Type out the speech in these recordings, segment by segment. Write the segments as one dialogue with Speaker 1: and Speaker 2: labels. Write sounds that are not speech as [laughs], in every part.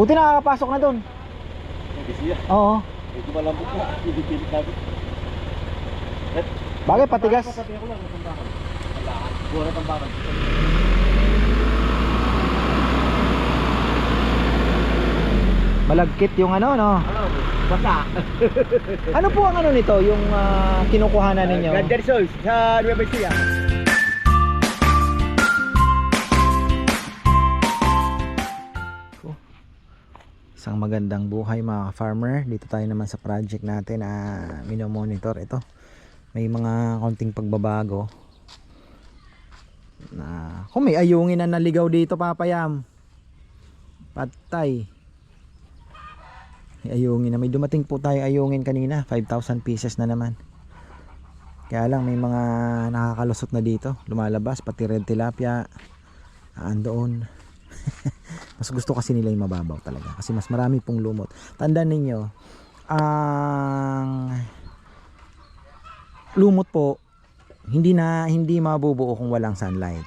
Speaker 1: Buti nakakapasok na doon.
Speaker 2: Hindi siya.
Speaker 1: Oo.
Speaker 2: Medyo malambot na. Pilit-pilit natin.
Speaker 1: Bagay patigas.
Speaker 2: Sabi ako lang, tambakan.
Speaker 1: Malagkit yung ano, no?
Speaker 2: Ano? Basta. [laughs]
Speaker 1: Ano po ang ano nito, yung ah, kinukuhanan ninyo?
Speaker 2: Grand Source sa Nueva Ecija.
Speaker 1: Magandang buhay mga farmer. Dito tayo naman sa project natin na minomonitor ito. May mga konting pagbabago. Na kung may ayungin na naligaw dito papayam. Patay. May ayungin na may dumating po tayo ayungin kanina. 5,000 pieces na naman. Kaya lang may mga nakakalusot na dito. Lumalabas pati red tilapia. Andoon. [laughs] mas gusto kasi nila yung mababaw talaga kasi mas marami pong lumot. Tandaan ninyo ang lumot po hindi na hindi mabubuo kung walang sunlight.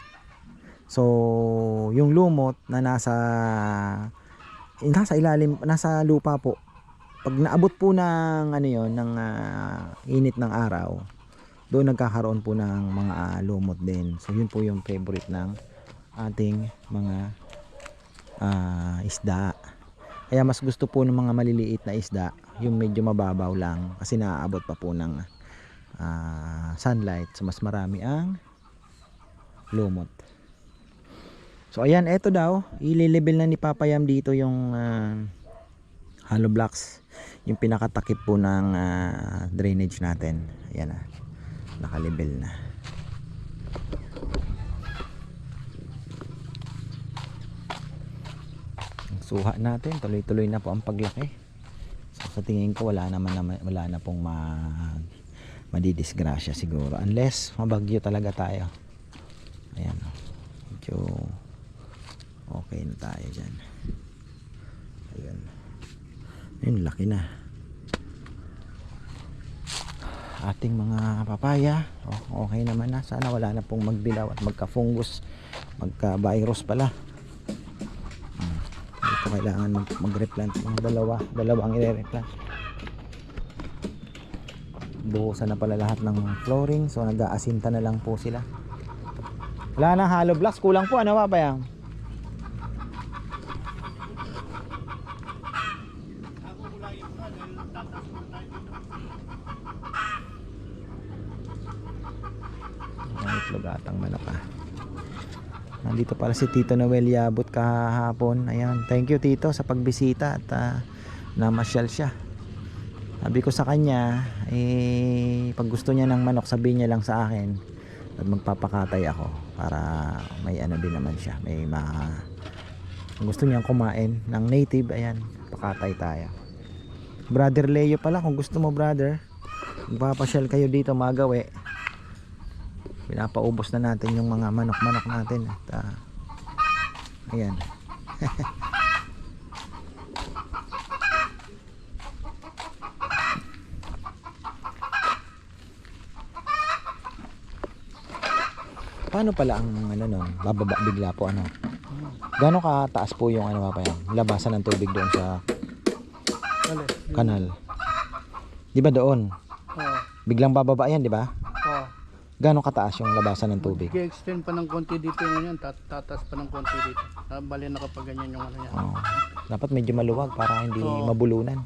Speaker 1: So yung lumot na nasa nasa ilalim nasa lupa po pag naabot po ng ano yon ng ah, init ng araw doon nagkakaroon po ng mga ah, lumot din. So yun po yung favorite ng ating mga ah, isda. Kaya mas gusto po ng mga maliliit na isda, yung medyo mababaw lang kasi naaabot pa po ng ah, sunlight. So mas marami ang lumot. So ayan, eto daw, ililibel na ni Papayam dito yung ah, hollow blocks, yung pinakatakip po ng ah, drainage natin. Ayan na, nakalibel na. Suha natin. Tuloy-tuloy na po ang paglaki. So, sa tingin ko wala naman na, wala na pong ma madidisgrasya siguro. Unless mabagyo talaga tayo. Ayan o medyo okay na tayo dyan. Ayun ayun laki na. Ating mga papaya oh, okay naman na. Sana wala na pong magdilaw at magka-fungus magka-virus pala ito kailangan mag, mag-replant ng dalawa. Dalawa ang i-replant. Buhusan na pala lahat ng flooring. So nag-aasinta na lang po sila. Wala na hollow blocks. Kulang po. Ano ba ba yan ang itlog atang manok ah Nandito pala si Tito Noel Yabot kahapon. Ayan, thank you Tito sa pagbisita at ah, namasyal siya. Sabi ko sa kanya, eh, pag gusto niya ng manok, sabihin niya lang sa akin at magpapakatay ako para may ano din naman siya. May ma... Gusto niyang kumain ng native, ayan, pakatay tayo. Brother Leo pala, kung gusto mo brother, magpapasyal kayo dito magawi pinapaubos na natin yung mga manok-manok natin at ah, ayan. [laughs] Paano pala ang ano nun bababa bigla po ano? Gano'ng kataas po yung ano pa yan? Labasan ng tubig doon sa kanal. Di ba doon?
Speaker 3: Oo.
Speaker 1: biglang bababa yan di ba. Gano'ng kataas yung labasan ng tubig
Speaker 3: I-extend pa ng konti dito yan, tat tatas pa ng konti dito. Ah, bali nakapaganyan yung ano yan.
Speaker 1: Oo. Dapat medyo maluwag para hindi
Speaker 3: Oo.
Speaker 1: mabulunan.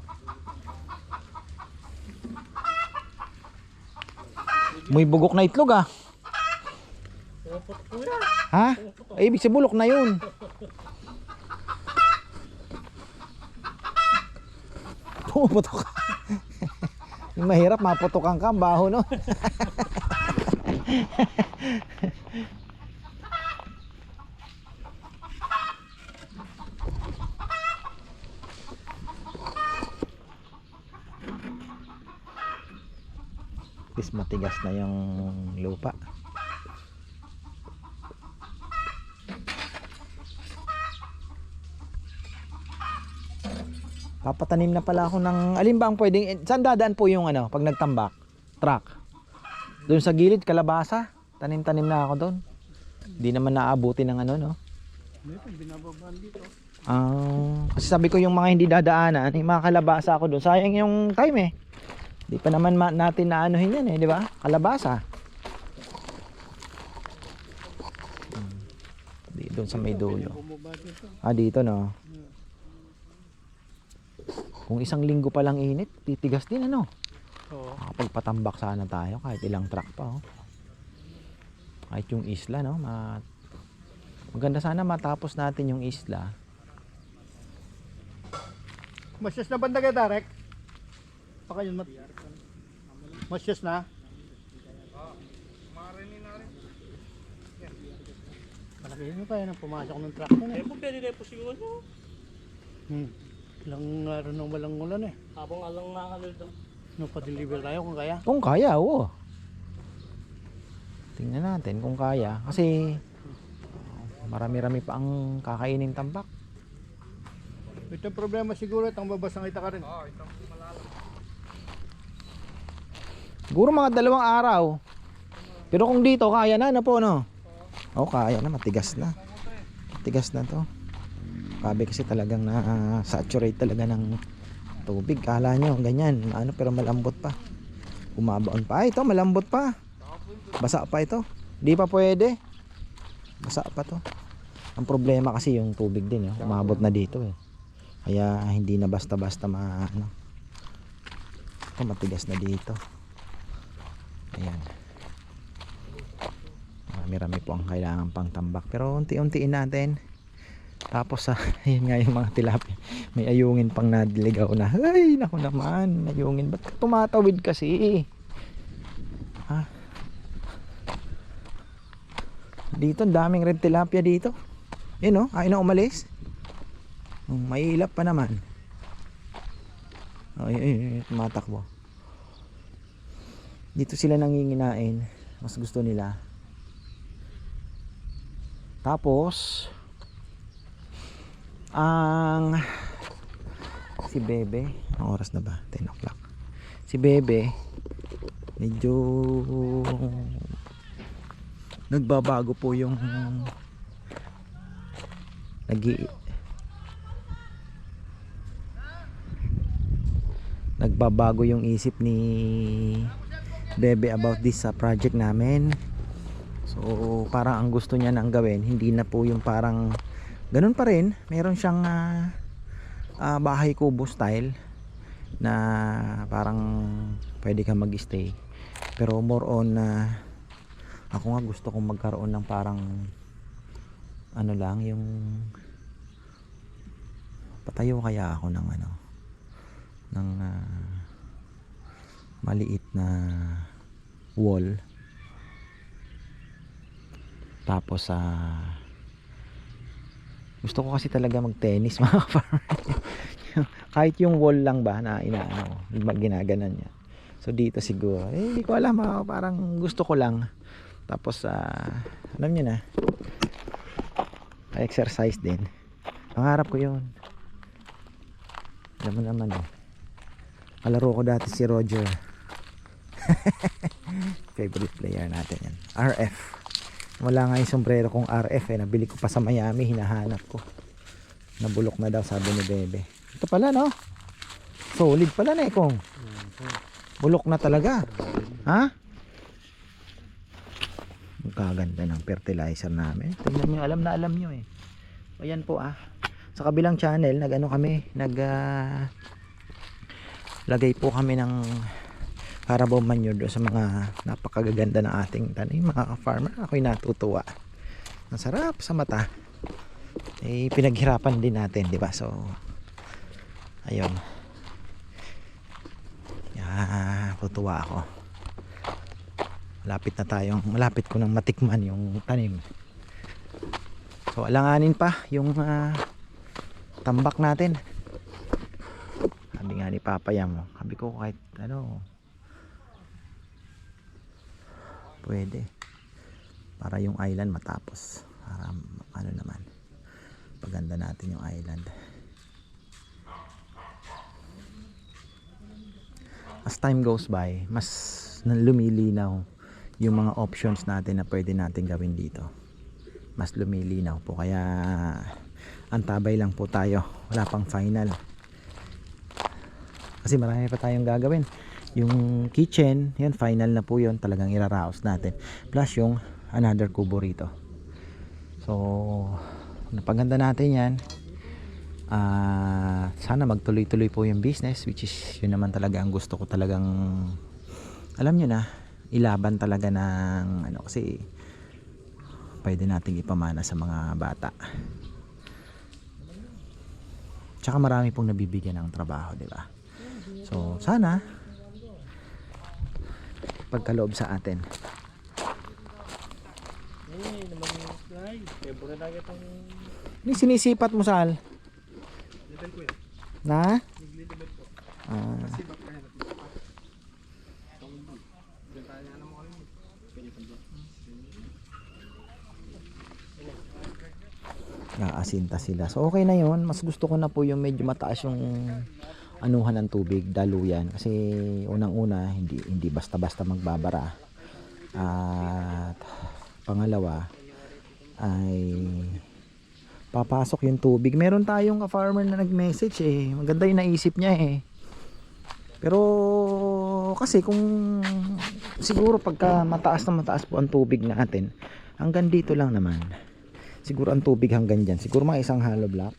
Speaker 1: Muy bugok na itlog ah. Ha? Ay, ibig sabihin bulok na yun. [laughs] Pumuputok [laughs] mahirap, maputokan ka, ang baho no. [laughs] [laughs] is matigas na yung lupa. Papatanim na pala ako ng alin pwedeng saan dadaan po yung ano pag nagtambak? Truck doon sa gilid kalabasa tanim tanim na ako doon hindi naman naabuti ng ano no
Speaker 3: pa, binababaan dito.
Speaker 1: Ah, kasi sabi ko yung mga hindi dadaanan, yung mga kalabasa ako doon. Sayang yung time eh. Di pa naman ma- natin naanuhin yan eh, di ba? Kalabasa. Hmm. Doon sa may dulo. Ah, dito no. Kung isang linggo pa lang init, titigas din ano.
Speaker 3: Oo.
Speaker 1: Makapagpatambak sana tayo kahit ilang truck pa oh. Kahit yung isla no, ma Maganda sana matapos natin yung isla.
Speaker 3: Masyas na banda kayo, Tarek? Baka yun mat... Masyas na? Malaki yun pa yun ang pumasok ng truck yun eh.
Speaker 4: Eh, kung pwede na po siguro.
Speaker 3: Hmm. Ilang araw nang walang ulan eh.
Speaker 4: Habang alang nakakalo daw.
Speaker 3: Nung pa-deliver tayo kung kaya.
Speaker 1: Kung kaya, oo. Tingnan natin kung kaya. Kasi marami-rami pa ang kakainin tambak.
Speaker 3: Ito problema siguro itong babasang ita ka rin.
Speaker 1: Siguro mga dalawang araw. Pero kung dito, kaya na na po, no? Oo, kaya na. Matigas na. Matigas na to. Kabe kasi talagang na-saturate talaga ng tubig. Kala nyo, ganyan. Ano, pero malambot pa. Umabaon pa. Ay, ito, malambot pa. Basa pa ito. Di pa pwede. Basa pa to. Ang problema kasi yung tubig din, eh. umabot na dito eh. Kaya hindi na basta-basta ma ano. Ito, matigas na dito. Ayan. Marami-rami po ang kailangan pang tambak. Pero unti-untiin natin. Tapos [laughs] sa yun nga yung mga tilapia. May ayungin pang nadiligaw na. Ay, naku naman. Ayungin. Ba't ka tumatawid kasi? Ha? Dito, ang daming red tilapia dito. Yun oh, ayaw na umalis. Oh, may ilap pa naman. Yun, yun, yun, tumatakbo. Dito sila nanginginain. Mas gusto nila. Tapos, ang si Bebe, ang oras na ba? 10 o'clock. Si Bebe, medyo nagbabago po yung nag nagbabago yung isip ni Bebe about this sa project namin. So, parang ang gusto niya nang gawin, hindi na po yung parang ganun pa rin. Meron siyang ah, ah, bahay kubo style na parang pwede ka mag-stay. Pero more on na ako nga gusto kong magkaroon ng parang ano lang yung patayo kaya ako ng ano ng ah, maliit na wall tapos sa gusto ko kasi talaga mag tennis [laughs] mga farmer kahit yung wall lang ba na inaano ginaganan niya. So dito siguro. Eh hindi ko alam ah, parang gusto ko lang. Tapos ah, alam niyo na. Exercise din. Pangarap ko yun. Alam mo naman eh. Kalaro ko dati si Roger. [laughs] Favorite player natin yan. RF wala nga yung sombrero kong RF eh. Nabili ko pa sa Miami. Hinahanap ko. Nabulok na daw sabi ni Bebe. Ito pala no? Solid pala na eh bulok na talaga. Ha? Ang kaganda ng fertilizer namin. Tingnan nyo alam na alam nyo eh. Ayan po ah. Sa kabilang channel nag ano kami nag ah, lagay po kami ng Carabao manure doon sa mga napakagaganda ng ating tanim mga farmer ako'y natutuwa. Masarap sa mata. Eh pinaghirapan din natin di ba? So ayun. Yeah, tutuwa ako. Malapit na tayong malapit ko nang matikman yung tanim. So alanganin pa yung ah, tambak natin. Sabi nga ni Papa Yam sabi ko kahit ano pwede. Para yung island matapos. Para ano naman. Paganda natin yung island. As time goes by mas lumilinaw yung mga options natin na pwede natin gawin dito. Mas lumilinaw po. Kaya antabay lang po tayo. Wala pang final. Kasi marami pa tayong gagawin yung kitchen yun final na po yun. Talagang iraraos natin. Plus yung another kubo rito. So napaganda natin yan. Ah, sana magtuloy-tuloy po yung business which is yun naman talaga ang gusto ko talagang alam nyo na ilaban talaga ng ano kasi pwede nating ipamana sa mga bata. Tsaka marami pong nabibigyan ng trabaho di ba? So sana pagkaloob sa atin
Speaker 4: Eh, naman fly. February na kitang
Speaker 1: Ni sinisipat mo sal? Na? Ah. Naasinta sila. So okay na yun. Mas gusto ko na po yung medyo mataas yung anuhan ng tubig, daluyan. Kasi unang-una, hindi, hindi basta-basta magbabara. At pangalawa, ay papasok yung tubig. Meron tayong ka-farmer na nag-message eh. Maganda yung naisip niya eh. Pero kasi kung siguro pagka mataas na mataas po ang tubig natin, hanggang dito lang naman. Siguro ang tubig hanggang dyan. Siguro mga isang hollow block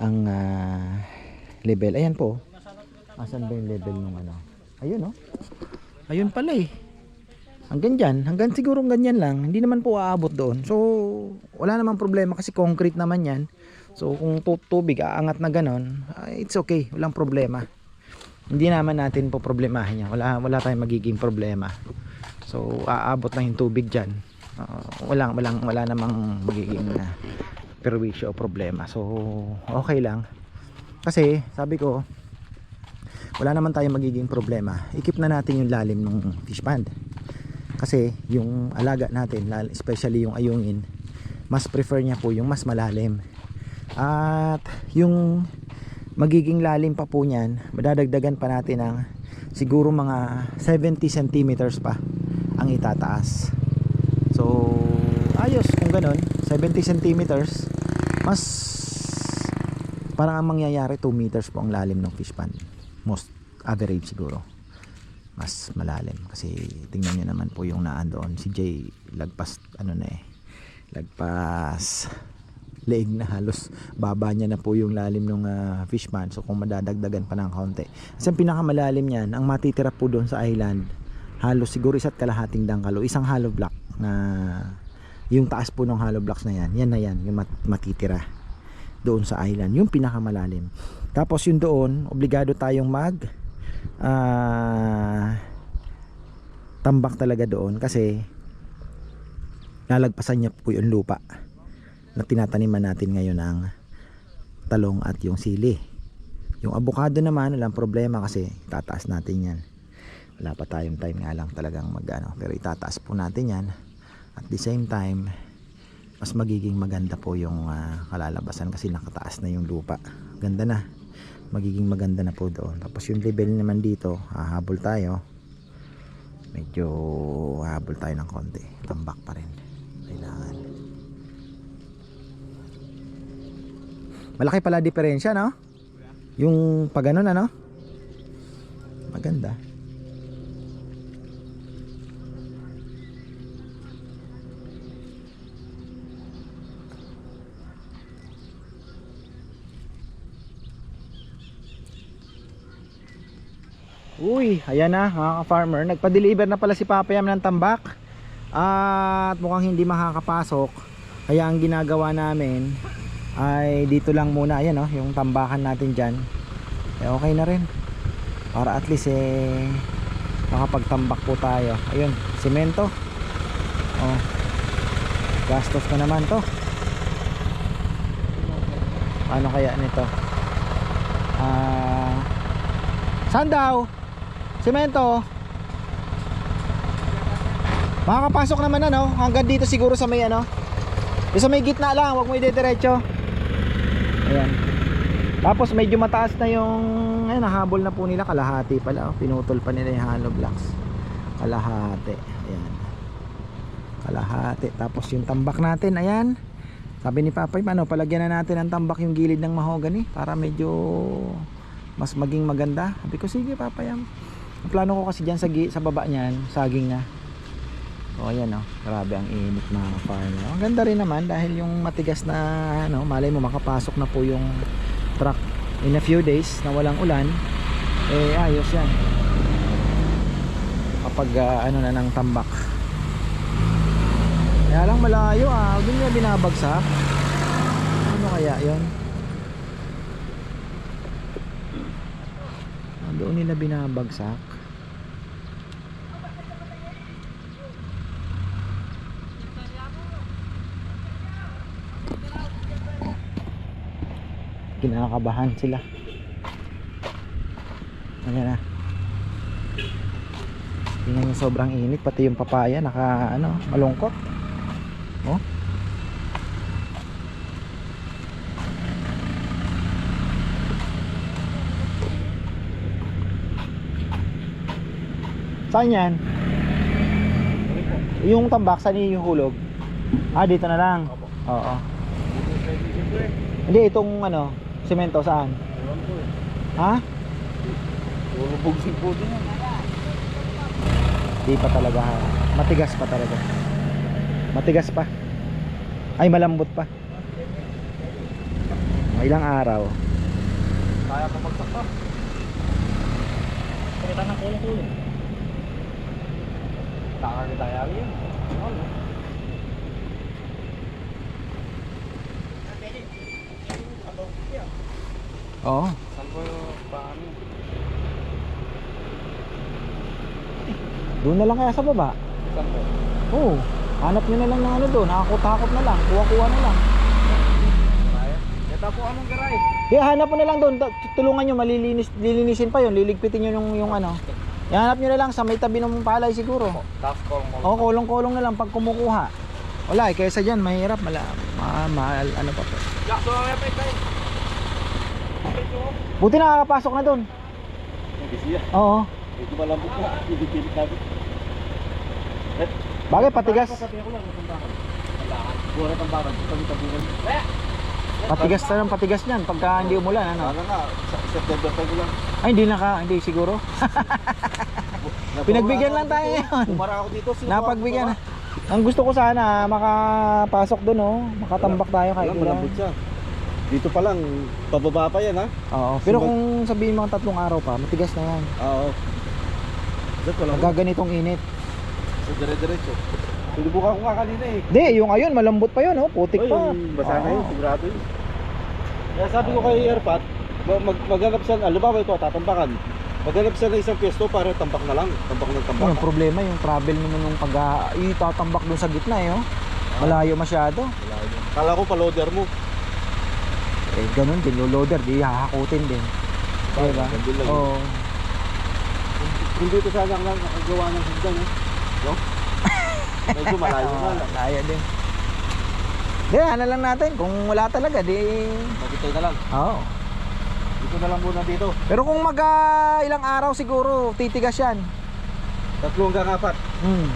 Speaker 1: ang ah, level. Ayan po. Asan ba yung level nung ano? Ayun oh. Ayun pala eh. Hanggang dyan, hanggang siguro ganyan lang, hindi naman po aabot doon. So, wala namang problema kasi concrete naman yan. So, kung tu- tubig, aangat na ganon, ah, it's okay, walang problema. Hindi naman natin po problemahin yan. Wala, wala tayong magiging problema. So, aabot lang yung tubig dyan. Ah, walang, walang, wala namang magiging uh, perwisyo o problema. So, okay lang. Kasi, sabi ko, wala naman tayong magiging problema. Ikip na natin yung lalim ng fish pond. Kasi yung alaga natin especially yung ayungin mas prefer niya po yung mas malalim. At yung magiging lalim pa po niyan madadagdagan pa natin ng siguro mga 70 centimeters pa ang itataas. So ayos kung ganun. 70 centimeters mas parang ang mangyayari 2 meters po ang lalim ng fish pond. Most average siguro. Mas malalim. Kasi tingnan niyo naman po yung naan doon. Si Jay lagpas ano na eh lagpas leeg na. Halos baba niya na po yung lalim ng fish pond. So kung madadagdagan pa ng kaunti. Kasi ang pinakamalalim niyan ang matitira po doon sa island halos siguro isa't kalahating dangkalo isang hollow block na yung taas po ng hollow blocks na yan yan na yan yung mat- matitira doon sa island. Yung pinakamalalim. Tapos yung doon obligado tayong mag ah tambak talaga doon kasi lalagpasan niya po yung lupa na tinataniman natin ngayon ng talong at yung sili. Yung avocado naman walang problema kasi tataas natin yan. Wala pa tayong time nga lang talagang mag ano, pero itataas po natin yan. At the same time mas magiging maganda po yung ah, kalalabasan kasi nakataas na yung lupa. Ganda na. Magiging maganda na po doon. Tapos yung level naman dito hahabol tayo. Medyo hahabol tayo ng konti. Tambak pa rin. Kailangan. Malaki pala diferensya no? Yung pag ano? Maganda Uy, ayan na mga ka-farmer. Nagpa-deliver na pala si Papa Yam ng tambak. At mukhang hindi makakapasok. Kaya ang ginagawa namin ay dito lang muna. Ayan oh, yung tambakan natin dyan. Eh, okay na rin. Para at least eh makapagtambak po tayo. Ayun, semento. Oh. Gastos na naman to. Ano kaya nito? Ah, saan daw? Semento. Makakapasok naman ano, hanggang dito siguro sa may ano. Yung sa may gitna lang, wag mo ide-diretso. Ayan. Tapos medyo mataas na yung ayun, nahabol na po nila kalahati pala. Oh. Pinutol pa nila yung hollow blocks. Kalahati. Ayan. kalahati tapos yung tambak natin ayan sabi ni Papay ano palagyan na natin ng tambak yung gilid ng mahogany para medyo mas maging maganda sabi ko sige Papay ang ang plano ko kasi dyan sa, sa baba niyan saging na so ayan oh. Grabe ang init mga farmer ang ganda rin naman dahil yung matigas na ano malay mo makapasok na po yung truck in a few days na walang ulan. Eh ayos yan. Kapag ah, ano na ng tambak. Kaya lang malayo ah. Doon niya binabagsak. Ano kaya yon ah, doon nila binabagsak kinakabahan sila. Ayan na. Tingnan yung sobrang init pati yung papaya naka ano malungkot. Oh. Saan yan? yung tambak saan yung hulog? ah dito na lang. Oo. Hindi itong ano semento saan? ha?
Speaker 2: Puro bugsing po din yan.
Speaker 1: Di pa talaga. Matigas pa talaga. Matigas pa. Ay malambot pa. May ilang araw.
Speaker 2: Kaya pa magsak pa.
Speaker 4: Pakita ng kulong-kulong.
Speaker 2: Taka kita yari yan.
Speaker 1: Oo.
Speaker 2: Saan po yung paano?
Speaker 1: Doon na lang kaya sa baba.
Speaker 2: Saan po?
Speaker 1: Oo. Hanap nyo na lang ng ano doon. Nakakot-hakot na lang. Kuha-kuha na lang.
Speaker 2: Kaya? Ito po anong garay?
Speaker 1: Kaya hanap mo na lang doon. Tulungan nyo. Malilinis, lilinisin pa yun. Liligpitin nyo yung, yung ano. Ihanap nyo na lang sa may tabi ng palay siguro.
Speaker 2: Task ko mo.
Speaker 1: Oo, kulong-kulong na lang pag kumukuha. Wala eh. Kaysa dyan, mahirap. Mala, ma, ma, ano pa po.
Speaker 2: Jackson, ang epek tayo.
Speaker 1: Buti nakakapasok na doon.
Speaker 2: Hindi siya.
Speaker 1: Oo.
Speaker 2: Medyo malambot na. Pilit-pilit natin.
Speaker 1: Bagay, patigas.
Speaker 2: Lang, tambakan. Kami tabunan.
Speaker 1: Patigas na lang, patigas niyan. Pagka hindi umulan, ano.
Speaker 2: Nga, sa- September tayo lang.
Speaker 1: Ay, hindi naka, hindi siguro. [laughs] Pinagbigyan lang tayo ngayon.
Speaker 2: Bumara ako dito.
Speaker 1: Napagbigyan na. Ang gusto ko sana, makapasok doon, oh. Makatambak tayo kahit
Speaker 2: malambot siya. Dito pa lang, pababa pa yan ha.
Speaker 1: Oo. Pero
Speaker 2: Sumag-
Speaker 1: kung sabihin mga tatlong araw pa, matigas na yan.
Speaker 2: Oo. Dito wala mo.
Speaker 1: Nagaganitong init.
Speaker 2: Sa dire-diretso. Sinubukan ko nga kanina eh.
Speaker 1: Hindi, yung ayun, malambot pa yun, oh. Putik
Speaker 2: Oy,
Speaker 1: pa.
Speaker 2: yung Basa na yun,
Speaker 1: Oo.
Speaker 2: sigurado yun. Kaya sabi ko kay Airpat, mag mag maghanap siya, alam ba ito, tatambakan. Maghanap siya ng isang pwesto para tambak na lang. Tambak ng tambak.
Speaker 1: Yung problema, yung travel mo nung pag ah, itatambak doon sa gitna, eh, oh. Malayo masyado.
Speaker 2: Wala yun. Kala ko pa-loader mo.
Speaker 1: Eh, ganun din, loader, di hahakutin din. Diba? Oo.
Speaker 2: Kung dito sana lang nakagawa ng hagdan eh. No? [laughs] Medyo malayo na lang.
Speaker 1: Kaya din. Di, ano lang natin. Kung wala talaga, di...
Speaker 2: Magitay na lang.
Speaker 1: Oo.
Speaker 2: Dito na lang muna dito.
Speaker 1: Pero kung mag ah, ilang araw siguro, titigas yan.
Speaker 2: Tatlo hanggang apat.
Speaker 1: Hmm.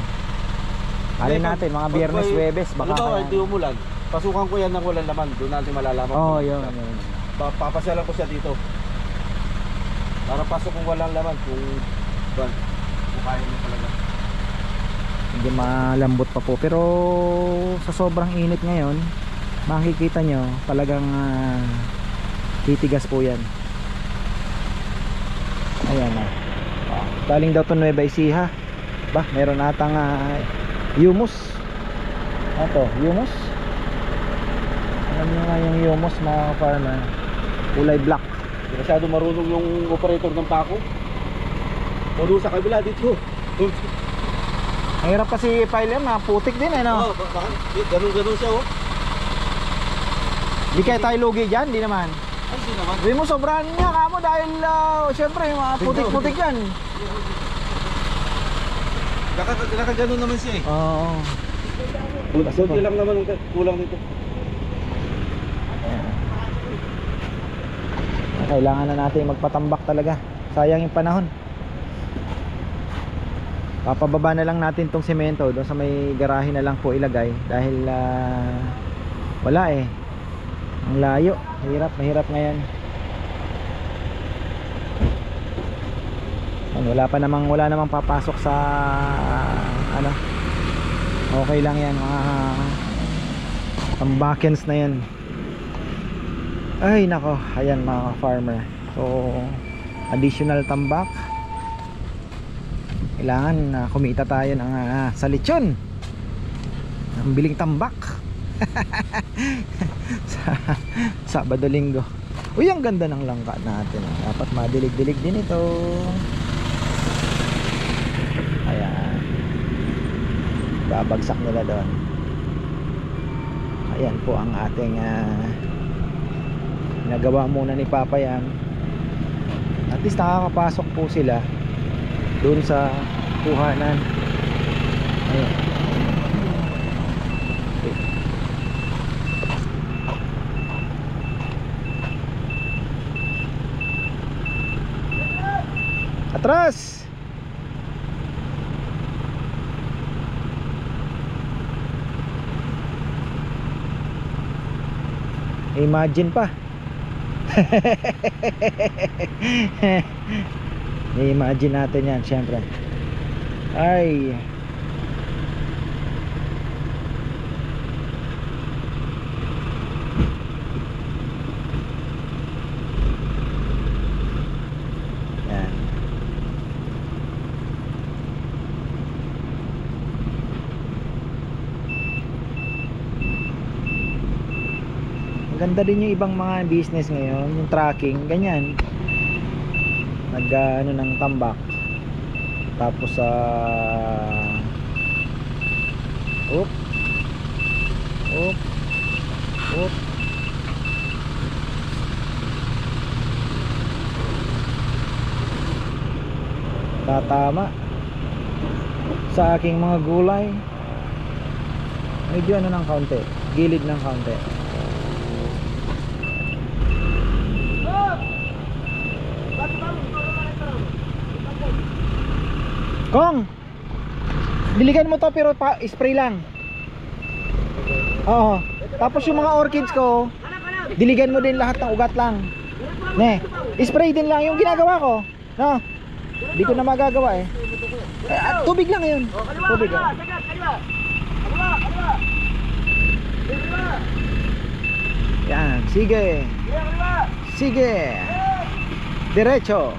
Speaker 1: Alin natin, mga biyernes, webes, baka
Speaker 2: Ano ba, hindi umulan. Pasukan ko yan ng walang laman. Doon natin malalaman.
Speaker 1: Oo, oh, yun, yun.
Speaker 2: Pa- papasyalan ko siya dito. Para pasok kung walang laman. Kung. Kung kaya niya talaga.
Speaker 1: Hindi malambot pa po. Pero sa sobrang init ngayon, makikita nyo, talagang ah, titigas po yan. Ayan na. Oh. Galing daw to Nueva Ecija. Ba, meron atang ah, humus. Ano to? Humus? Alam nyo nga yung humus mga farmer. Kulay black.
Speaker 2: Hindi masyado marunong yung operator ng pako. Doon sa kabila dito.
Speaker 1: Ang hirap kasi file yan, putik din eh no?
Speaker 2: Oo? Eh, Ganun-ganun siya oh.
Speaker 1: Di kaya tayo lugi dyan, di naman.
Speaker 2: Ay, hindi naman.
Speaker 1: Sabi mo sobrahan niya kamo dahil uh, syempre yung mga putik-putik yan.
Speaker 2: Naka- Nakaganon naman siya eh.
Speaker 1: Oo.
Speaker 2: Kunti lang naman ang kulang nito.
Speaker 1: Kailangan na natin magpatambak talaga. Sayang yung panahon. papababa na lang natin tong semento doon sa may garahe na lang po ilagay dahil ah, wala eh. Ang layo. Mahirap mahirap ngayon. Yan, wala pa namang wala namang papasok sa ano. Okay lang yan mga tambakens na yan ay nako. Ayan mga farmer. So additional tambak. Kailangan na kumita tayo ng ah, sa lechon. Ng biling tambak. [laughs] Sa Sabado Linggo. Uy ang ganda ng langka natin. Dapat madilig-dilig din ito. Ayan. Babagsak nila doon. Ayan po ang ating ah, nagawa muna ni Papa yan. At least nakakapasok po sila doon sa kuhanan. Ayun atras! Imagine pa [laughs] i-imagine natin yan syempre. Ay yan Ang ganda din yung ibang mga business ngayon, yung tracking, ganyan. Nag ah, ano ng tambak. Tapos sa Oop. Oop. Oop. Tatama sa aking mga gulay. Medyo ano ng kaunti, gilid ng kaunti. Kong! Diligan mo to pero pa spray lang. Oo. Tapos yung mga orchids ko, diligan mo din lahat ng ugat lang. Ne, spray din lang yung ginagawa ko. No? Hindi ko na magagawa eh. Eh, tubig lang yun. Tubig lang. Yan, sige. Sige. Diretso.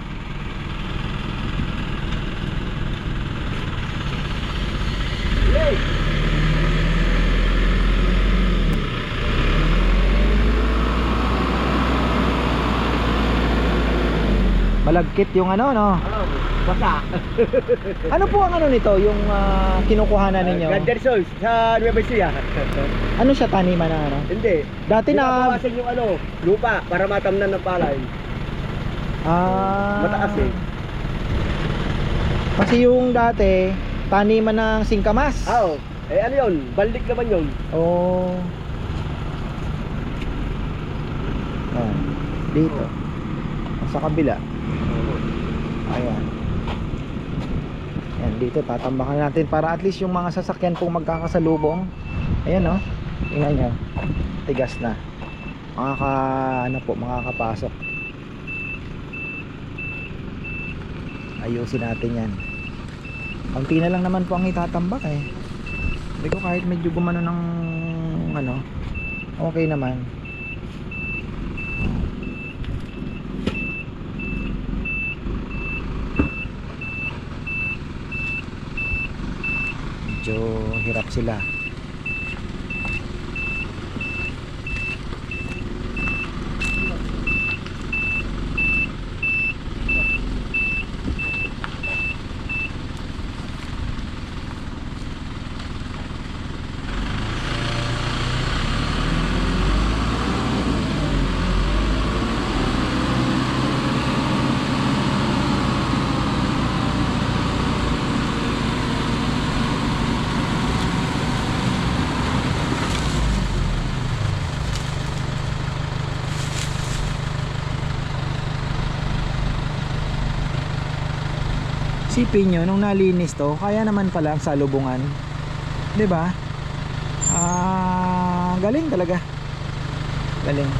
Speaker 1: Malagkit yung ano, no?
Speaker 3: Basta. [laughs]
Speaker 1: Ano po ang ano nito, yung ah, kinukuhanan ninyo?
Speaker 3: Ganderson sa Nueva Ecija. [laughs]
Speaker 1: Ano siya taniman na ano?
Speaker 3: Hindi.
Speaker 1: Dati na
Speaker 3: Pinabawasan yung ano, lupa para matamnan ng palay.
Speaker 1: ah,
Speaker 3: Mataas eh.
Speaker 1: Kasi yung dati taniman ng singkamas.
Speaker 3: Ah, oh. Eh ano yun? Balik naman yun.
Speaker 1: Oh. Ayan. Dito. Sa kabila. Ayan. Ayan, dito tatambakan natin para at least yung mga sasakyan pong magkakasalubong. Ayan oh. Tingnan nyo. Tigas na. Makaka, ano po, makakapasok. Ayusin natin yan. Kunti na lang naman po ang itatambak eh. Sabi ko kahit medyo gumano ng ano, okay naman. Medyo hirap sila. Sipin nyo, nung nalinis to, kaya naman pala ang salubungan. ba? Ah, galing talaga. Galing.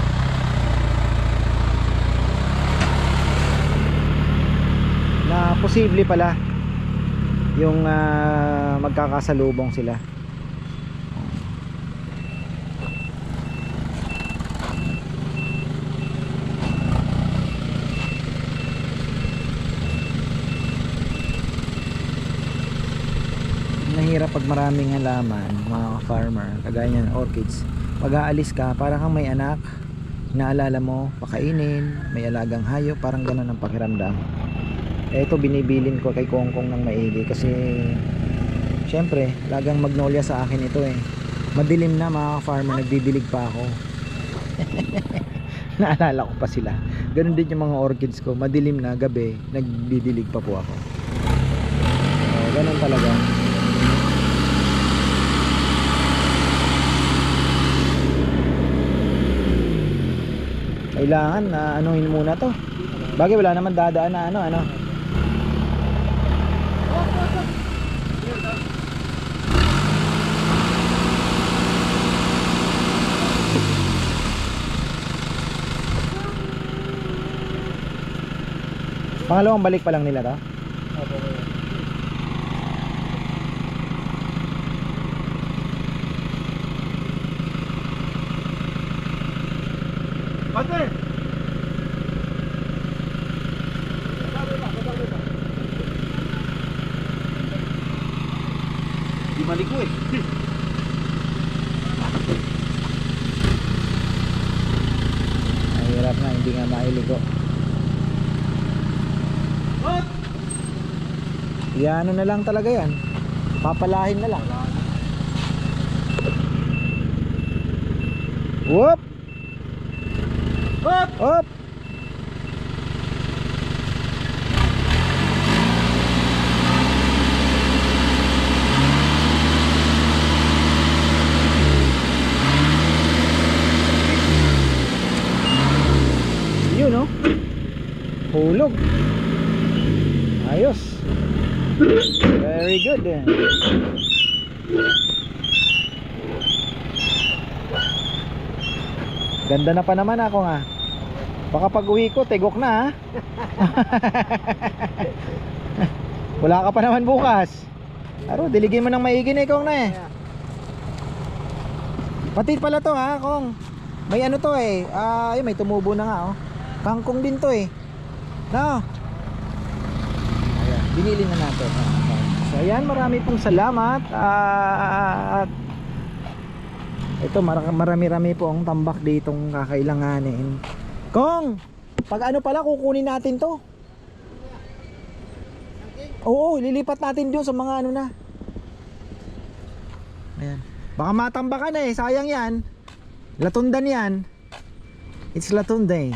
Speaker 1: Na posible pala yung ah, magkakasalubong sila. Nahirap pag maraming halaman, mga farmer, kagaya niyan, orchids. Pag aalis ka, parang kang may anak, naalala mo, pakainin, may alagang hayop, parang ganun ang pakiramdam. Ito binibilin ko kay Kongkong ng maigi kasi syempre, lagang magnolia sa akin ito eh. Madilim na mga farmer, nagbibilig pa ako. [laughs] Naalala ko pa sila. Ganun din yung mga orchids ko. Madilim na gabi, nagbibilig pa po ako. So, ganun talaga. Kailangan na anuhin muna to. Bagay wala naman dadaan na ano ano. Pangalawang balik pa lang nila to.
Speaker 3: Pate!
Speaker 2: Di maligo eh. [laughs]
Speaker 1: Mahirap na hindi nga mailigo. Yan ano na lang talaga yan. Papalahin na lang. Whoop!
Speaker 3: Hop!
Speaker 1: Up! Yun no? Hulog. Ayos. Very good. eh. Ganda na pa naman ako nga. Baka pag uwi ko, tegok na. [laughs] Wala ka pa naman bukas. Aro, diligin mo ng maigi na ikaw na eh. Pati pala to ha, kong. May ano to eh. Ah, ayun, may tumubo na nga oh. Kangkong din to eh. No. Ayan, binili na natin. So ayan, marami pong salamat. At ito mara- marami-rami po ang tambak ditong kakailanganin. Kong, pag ano pala kukunin natin to? Oo, lilipat natin doon sa mga ano na. Ayan. Baka matambakan eh, sayang yan. Latundan yan. It's Latunday.